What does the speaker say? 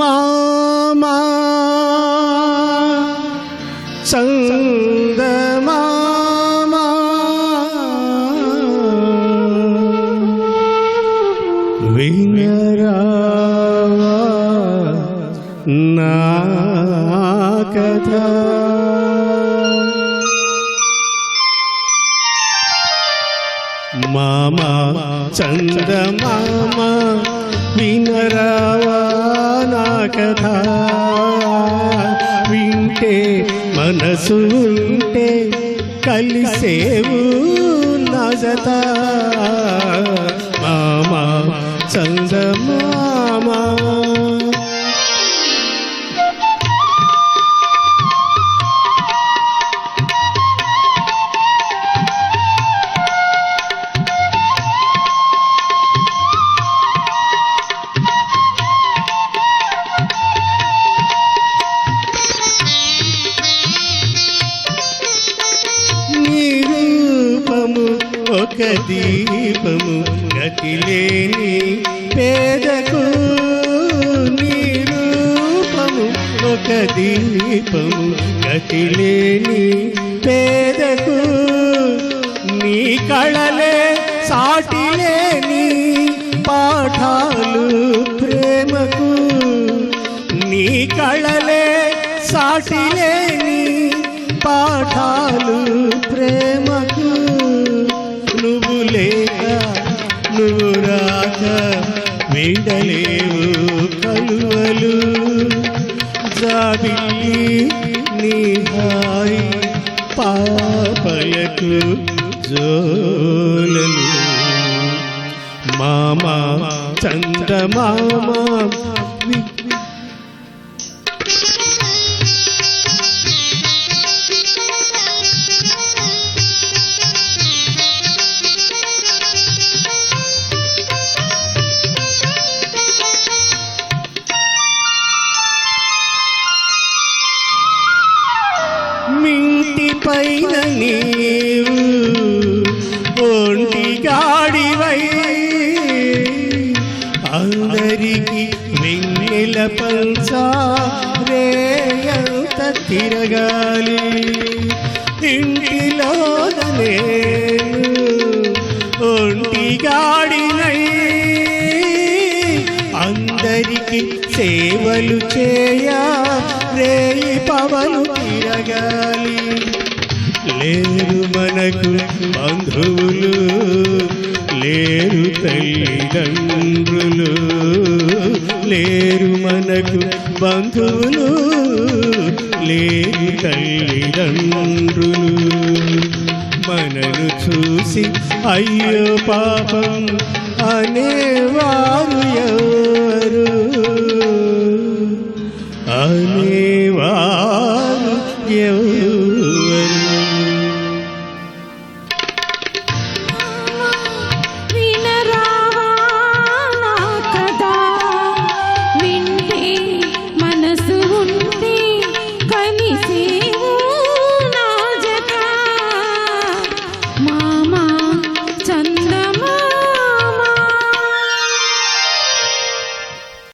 మామా చందమామా వినరావా నా కథ మామా చందమామ వినరావా నా కథ? వింటే మనసు ఉంటే కలిసేవు నజత మామా చందమామా నీ రూపము ఒక దీపము గతిలేని పేదకు నీ రూపము ఒక దీపము గతిలేని పేదకు నీ కళలే సాటిలేని పాఠాలు ప్రేమకు నీ కళలే సాటిలేని పాఠాలు విడలేవు కలువలు. జాబిలి నిహాయి పాపలకు జోలలు. మామా చందమామా వి- మింటి పైన నీవు ఒంటి గాడివై అందరికి వెన్నెల పంచా రేయంత తిరగాలి. ఇంటిలోనే ఒంటి గాడినై అందరికి సేవలు చేయా రేయి పవను తిరగాలి. లేరు మనకు బంధువులు లేరు తల్లిదండ్రులు. లేరు మనకు బంధువులు లేరు తల్లిదండ్రులు. మనను చూసి అయ్యో పాపం అనేవారు అనేవారు ఎవరు